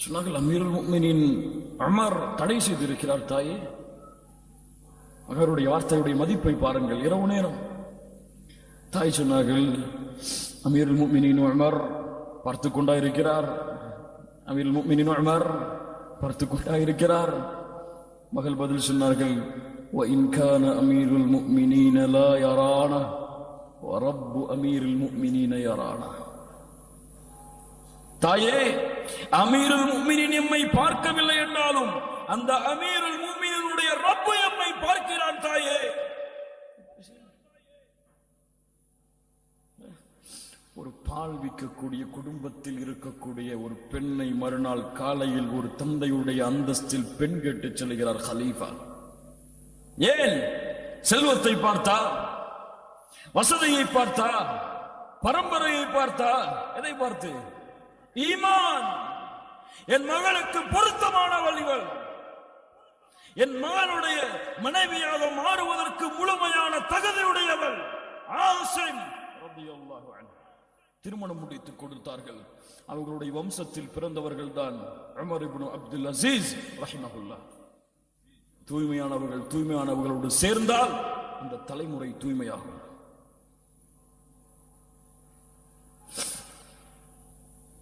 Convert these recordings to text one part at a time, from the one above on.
சொன்னார்கள் அமீர் முக்மினின் அமர் தடை செய்திருக்கிறார் தாயே. அவருடைய வார்த்தையுடைய மதிப்பை பாருங்கள் இரவு நேரம். தாய் சொன்னார்கள் அமீர் முக்மினின் அமர் பார்த்து கொண்டா இருக்கிறார் அமீர் முக்மினின் அமர் பார்த்து கொண்டா இருக்கிறார் மகள் பதில் சொன்னார்கள் وإن كان أمير المؤمنين لا يرانا ورب أمير المؤمنين يرانا தாயே அமீருல் முமினின் எம்மை பார்க்கவில்லை என்றாலும் அந்த அமீருல் முக்மினுடைய ரப்பு எம்மை பார்க்கிறான் தாயே. ஒரு பால் விற்கக்கூடிய குடும்பத்தில் இருக்கக்கூடிய ஒரு பெண்ணை மறுநாள் காலையில் ஒரு தந்தையுடைய அந்தஸ்தில் பெண் கேட்டு செல்கிறார் ஹலீஃபா. ஏன்? செல்வத்தை பார்த்தா வசதியை பார்த்தா பரம்பரையை பார்த்தா எதை பார்த்து? ஈமான். என் மகளுக்கு பொருத்தமானவள் இவள் என் மகனுடைய மனைவியாக மாறுவதற்கு முழுமையான தகுதியுடையவள் ஆசிம் திருமணம் முடித்துக் கொடுத்தார்கள். அவர்களுடைய வம்சத்தில் பிறந்தவர்கள் தான் அப்துல் அசீஸ் ரஹ்மகுல்லா தூய்மையானவர்கள் தூய்மையானவர்களோடு சேர்ந்தால் இந்த தலைமுறை தூய்மையாகும்.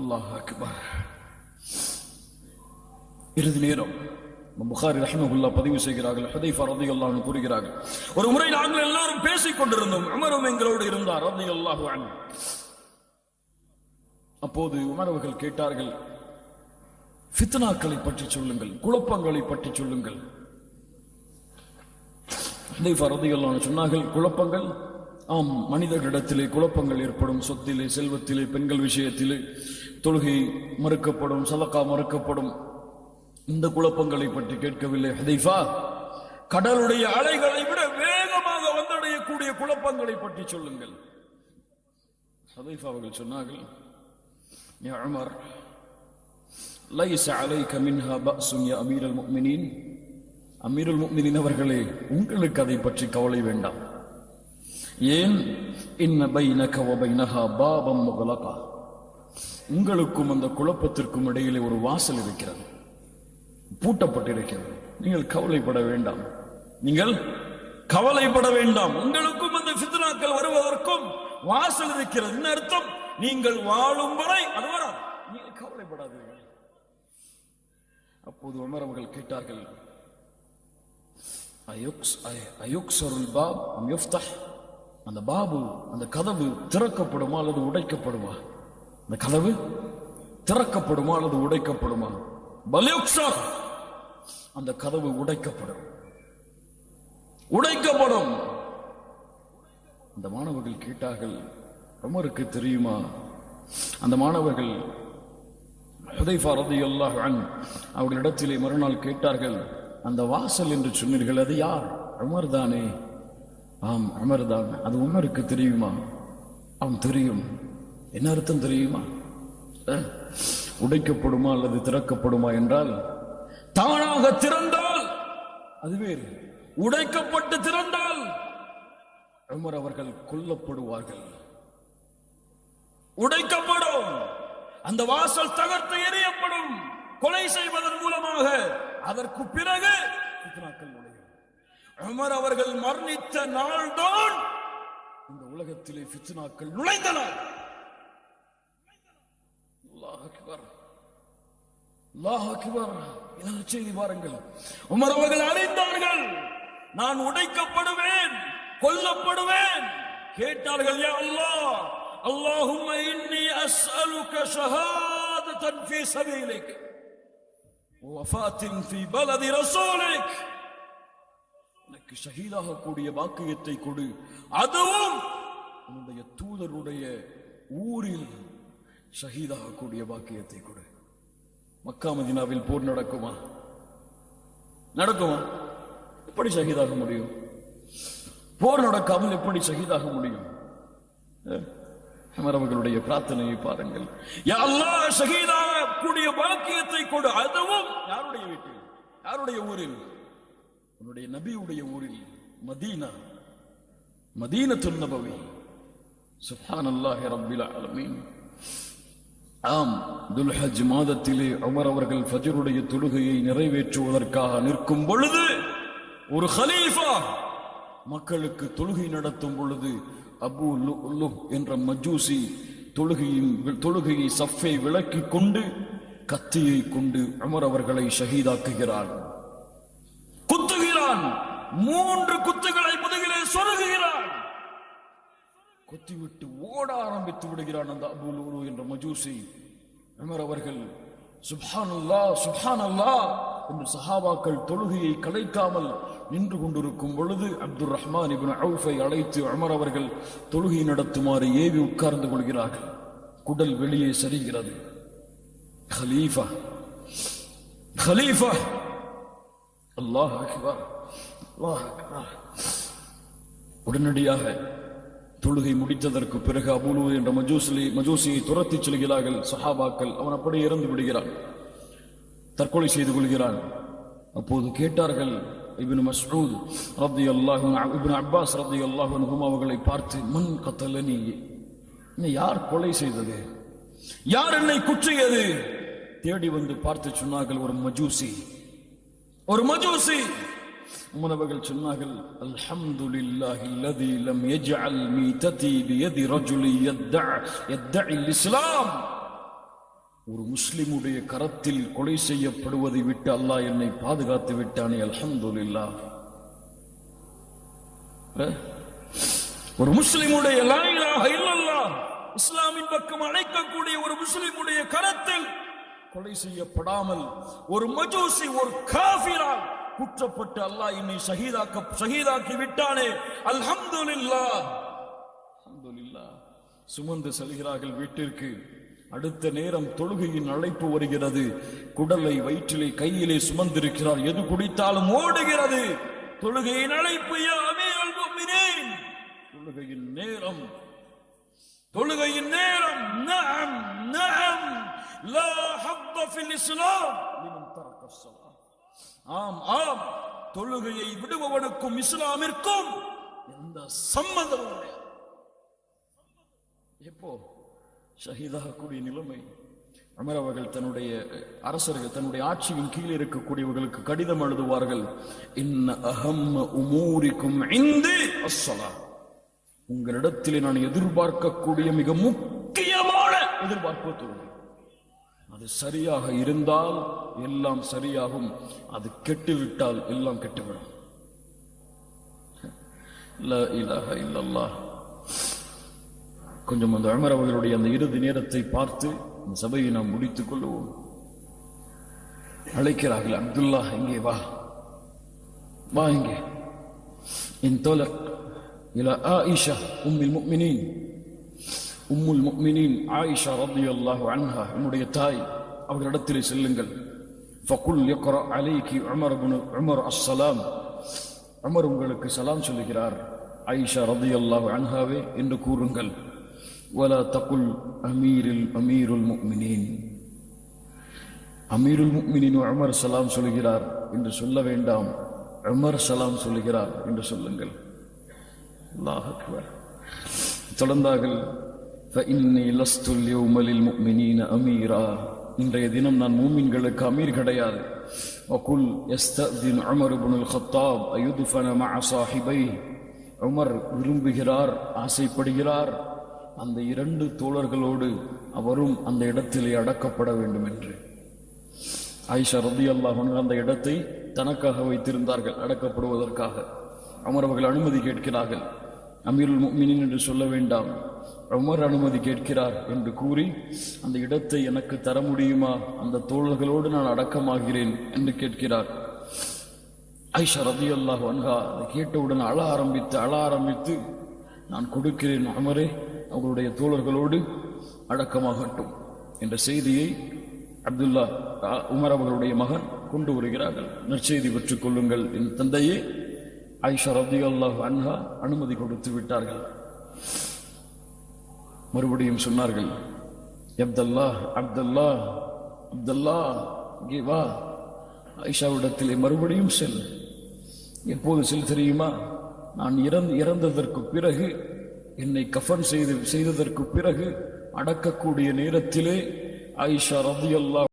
அல்லாஹ் அக்பர். இறுதி நேரம். புகாரி ரஹ்மகுல்லா பதிவு செய்கிறார்கள். ஹுதைஃபா ரதி அன்ஹு கூறுகிறார்கள். ஒரு முறை நாங்கள் எல்லாரும் பேசிக் கொண்டிருந்தோம். அமரும் எங்களோடு இருந்தார். ரலியல்லாஹு அன்ஹு. அப்போது உமர் அவர்கள் கேட்டார்கள் ஃபித்னாக்களை பற்றி சொல்லுங்கள். குழப்பங்களை பற்றி சொல்லுங்கள். ஹுதைஃபா ரதி அல்லாஹ் சொன்னார்கள் குழப்பங்கள்? ஆம் மனிதர்களிடத்திலே குழப்பங்கள் ஏற்படும். சொத்திலே செல்வத்திலே பெண்கள் விஷயத்திலே தொழுகை மறுக்கப்படும் சலக்கா மறுக்கப்படும். இந்த குழப்பங்களை பற்றி கேட்கவில்லை ஹதீஃபா. கடலுடைய அலைகளை விட வேகமாக வந்தடையக்கூடிய குழப்பங்களை பற்றி சொல்லுங்கள். ஹதீஃபா அவர்கள் சொன்னார்கள் யா உமர் லைஸ அலைக மின்ஹா பஅஸுன் யா அமீரல் முக்மினின் அமீருல் முஃமினீன் அவர்களே உங்களுக்கு அதை பற்றி கவலை வேண்டாம். ஏன்? இன்ன பைனக பை பைனஹா பாபம் முகலகா. உங்களுக்கும் அந்த குழப்பத்திற்கும் இடையிலே ஒரு வாசல் இருக்கிறது. பூட்டப்பட்டிருக்கிறது. நீங்கள் கவலைப்பட வேண்டாம். நீங்கள் கவலைப்பட வேண்டாம். உங்களுக்கும் அந்த சித்தனாக்கள் வருவதற்கும் வாசல் இருக்கிறது. என்ன அர்த்தம்? நீங்கள் வாழும் வரை அது வராது. நீங்கள் கவலைப்படாதீர்கள். அப்போது உமர் அவர்கள் கேட்டார்கள் அந்த பாபு அந்த கதவு திறக்கப்படுமா அல்லது உடைக்கப்படுமா? அந்த கதவு திறக்கப்படுமா அல்லது உடைக்கப்படுமா? பலியுக்சர் அந்த கதவு உடைக்கப்படும். உடைக்கப்படும். அந்த மாணவர்கள் கேட்டார்கள் உமருக்கு தெரியுமா? அந்த மாணவர்கள் ஹுதைஃபா ரலியல்லாஹு அன்ஹு அவர்களிடத்திலே மறுநாள் கேட்டார்கள் அந்த வாசல் என்று சொன்னீர்கள் அது யார்? அமர் தானே. ஆம் அமர் தான். அது உமருக்கு தெரியுமா? ஆம் தெரியும். என்ன அர்த்தம் தெரியுமா? உடைக்கப்படுமா அல்லது திறக்கப்படுமா என்றால் தானாக திறந்தால் அதுவே உடைக்கப்பட்டு திறந்தால் உமர் அவர்கள் கொல்லப்படுவார்கள். உடைக்கப்படும். அந்த வாசல் தகர்த்து எறியப்படும். கொலை செய்வதன் மூலமாக அதற்கு பிறகு ஃபித்னாக்கள் நுழையும். உமர் அவர்கள் மரணித்த நாள்தான் இந்த உலகத்திலே பித்னாக்கள் நுழைந்தன அக்பர். அல்லாஹ் செய்தி பாருங்கள். உமர் அவர்கள் அறிந்தார்கள் நான் உடைக்கப்படுவேன் கொல்லப்படுவேன். கேட்டார்கள் யா அல்லாஹ் அல்லாஹும் இன்னி அஸ்அலுக ஷஹாதத்தன் ஃபீ சபீலிக் வஃபாத்தின் ஃபீ பலதி ரசூலிக். எனக்கு ஷஹீதாக கூடிய பாக்கியத்தை கொடு. அதுவும் உன்னுடைய தூதருடைய ஊரில் ஷஹீதாக கூடிய பாக்கியத்தை கொடு. மக்கா மதினாவில் போர் நடக்குமா? நடக்குமா? எப்படி ஷஹீதாக முடியும்? போர் நடக்காமல் எப்படி ஷஹீதாக முடியும்? அவர்களுடைய பிரார்த்தனையை பாருங்கள். எல்லா அல்லாஹ் ஷஹீதாக கூடிய பாக்கியத்தை கொடு. அதுவும் யாருடைய வீட்டில்? யாருடைய ஊரில்? உன்னுடைய நபியுடைய ஊரில் மதீனா. மதீனத்துன் நபவி. சுப்ஹானல்லாஹி ரப்பில் ஆலமீன். ஆம் துல்ஹஜ் மாதத்திலே உமர் அவர்கள் ஃபஜருடைய தொழுகையை நிறைவேற்றுவதற்காக நிற்கும் பொழுது ஒரு ஹலீஃபா மக்களுக்கு தொழுகை நடத்தும் பொழுது அபு லுஅ்லு என்ற மஜூசி தொழுகையின் தொழுகையை சஃபை விளக்கி கொண்டு கத்தியை கொண்டு உமர் அவர்களை ஷஹீதாக்குகிறான் குத்துகிறான் மூன்று குத்துகளை முதுகிலே சொருகுகிறான். கொத்திவிட்டு ஓட ஆரம்பித்து விடுகிறான் அந்த அபுலூரு என்ற மஜூசி. உமர் அவர்கள் சுப்ஹான் அல்லா சுப்ஹான் அல்லா என்று சஹாபாக்கள் தொழுகையை கலைக்காமல் நின்று கொண்டிருக்கும் பொழுது அப்துல் ரஹ்மான் இபின் அவுஃபை அழைத்து அமர் அவர்கள் தொழுகை நடத்துமாறு ஏவி உட்கார்ந்து கொள்கிறார்கள். குடல் வெளியே சரிகிறது. ஹலீஃபா ஹலீஃபா அல்லாஹ் அல்லாஹ் உடனடியாக தொழுகை முடித்ததற்கு பிறகு அபுலு என்ற மஜூசிலை மஜூசியை துரத்தி செல்கிறார்கள். சஹாபாக்கள் அவன் அப்படியே இறந்து விடுகிறான். தற்கொலை செய்து கொள்கிறான். அப்போது கேட்டார்கள் இபின் மஸ்ரூத் ரத்தி அல்லாஹ் இபின் அப்பாஸ் ரத்தி அல்லாஹ் அவர்களை பார்த்து மண் கத்தலனி என்னை யார் கொலை செய்தது? யார் என்னை குற்றியது தேடி வந்து பார்த்து சொன்னார்கள் ஒரு மஜூசி ஒரு மஜூசி உமனவர்கள் சொன்னார்கள் அல்ஹம்துலில்லாஹி அல்லதி லம் யஜ்அல் மீததி பியதி ரஜுலி யத்அ யத்தஇ இஸ்லாம். ஒரு முஸ்லிமுடைய கரத்தில் கொலை செய்யப்படுவதை விட்டு அல்லாஹ் என்னை பாதுகாத்து விட்டானே அல்ஹம்துலில்லாஹ். ஒரு முஸ்லிமுடைய லாயிலாக இல்லல்லா இஸ்லாமின் பக்கம் அழைக்கக்கூடிய ஒரு முஸ்லிமுடைய கரத்தில் கொலை செய்யப்படாமல் ஒரு மஜூசி ஒரு காஃபிரால் குற்றப்பட்டு அல்லாஹ் என்னை ஷஹீதாக்க ஷஹீதாக்கி விட்டானே. அல்ஹம்துலில்லாஹ். அல்ஹம்துலில்லாஹ். சுமந்து செல்கிறார்கள் வீட்டிற்கு. அடுத்த நேரம் தொழுகையின் அழைப்பு வருகிறது. குடலை வயிற்றிலே கையிலே சுமந்திருக்கிறார். எது குடித்தாலும் ஓடுகிறது. தொழுகையின் அழைப்பு தொழுகையின் நேரம். தொழுகையின் நேரம். நஅம் நஅம். லா ஹத்த ஃபில் இஸ்லாம். லிமன் தரக ஆம் ஆம். தொழுகையை விடுபவனுக்கும் இஸ்லாமிற்கும் எந்த சம்பந்தமும் இல்லை. எப்போ? ஷஹீதாகக்கூடிய நிலைமை. அமர் அவர்கள் தன்னுடைய அரசர்கள் தன்னுடைய ஆட்சியின் கீழே இருக்கக்கூடியவர்களுக்கு கடிதம் எழுதுவார்கள். இன்ன அகம் உமூரிக்கும் ஐந்து அஸ்ஸலா. உங்களிடத்திலே நான் எதிர்பார்க்கக்கூடிய மிக முக்கியமான எதிர்பார்ப்பு தொழுகை. அது சரியாக இருந்தால் எல்லாம் சரியாகும். அது கெட்டுவிட்டால் எல்லாம் கெட்டுவிடும். இல்லல்லா கொஞ்சம் அந்த அமர் அவர்களுடைய அந்த இறுதி நேரத்தை பார்த்து இந்த சபையை நாம் முடித்துக் கொள்வோம் அழைக்கிறார்கள் அப்துல்லா இங்கே வா. வா இங்கே. என் தோழர் இலா ஈஷா உம்மில் முக்மினின். உம்முல் முக்மினின் ஆயிஷா ரத்தி அல்லாஹு அன்ஹா உம்முடைய தாய் அவர்களிடத்தில் செல்லுங்கள். ஃபகுல் யக்ரா அலைக்கு உமர் குனு உமர் அஸ்ஸலாம். உமர் உங்களுக்கு சலாம் சொல்லுகிறார். ஆயிஷா ரதி அல்லாஹு அன்ஹாவே என்று கூறுங்கள். வலா தகுல் அமீரில் அமீருல் முக்மினின். அமீருல் முக்மினின் உமர் சலாம் சொல்கிறார் என்று சொல்ல வேண்டாம். உமர் சலாம் சொல்கிறார் என்று சொல்லுங்கள். அல்லாஹ் தொடர்ந்தார்கள் فإني لست اليوم للمؤمنين أميرا இன்றைய தினம் நான் மூமின்களுக்கு அமீர் கிடையாது وقل يستأذن عمر بن الخطاب أيدفن مع صاحبيه உமர் விரும்புகிறார் ஆசைப்படுகிறார் அந்த இரண்டு தோழர்களோடு அவரும் அந்த இடத்திலே அடக்கப்பட வேண்டும் என்று ஆயிஷா ரபி அல்லாஹ் அந்த இடத்தை தனக்காக வைத்திருந்தார்கள் அடக்கப்படுவதற்காக அமர் அவர்கள் அனுமதி கேட்கிறார்கள் அமீருல் முக்மினின் என்று சொல்ல வேண்டாம். உமர் அனுமதி கேட்கிறார் என்று கூறி அந்த இடத்தை எனக்கு தர முடியுமா? அந்த தோழர்களோடு நான் அடக்கமாகிறேன் என்று கேட்கிறார். ஐஷா ரதி அல்லாஹ் அன்ஹா அதை கேட்டவுடன் அழ ஆரம்பித்து அழ ஆரம்பித்து நான் கொடுக்கிறேன் அமரே அவருடைய தோழர்களோடு அடக்கமாகட்டும் என்ற செய்தியை அப்துல்லா உமர் அவர்களுடைய மகன் கொண்டு வருகிறார்கள். நற்செய்தி பெற்றுக் கொள்ளுங்கள். என் தந்தையே ஐஷா ரதி அன்ஹா அனுமதி கொடுத்து விட்டார்கள். மறுபடியும் சொன்னார்கள் அப்தல்லா அப்தல்லா அப்தல்லா இங்கே வா. ஐஷாவிடத்திலே மறுபடியும் செல். எப்போது செல் தெரியுமா? நான் இறந்து இறந்ததற்கு பிறகு என்னை கஃபன் செய்து செய்ததற்கு பிறகு அடக்கக்கூடிய நேரத்திலே ஆயிஷா ரத்தியல்லா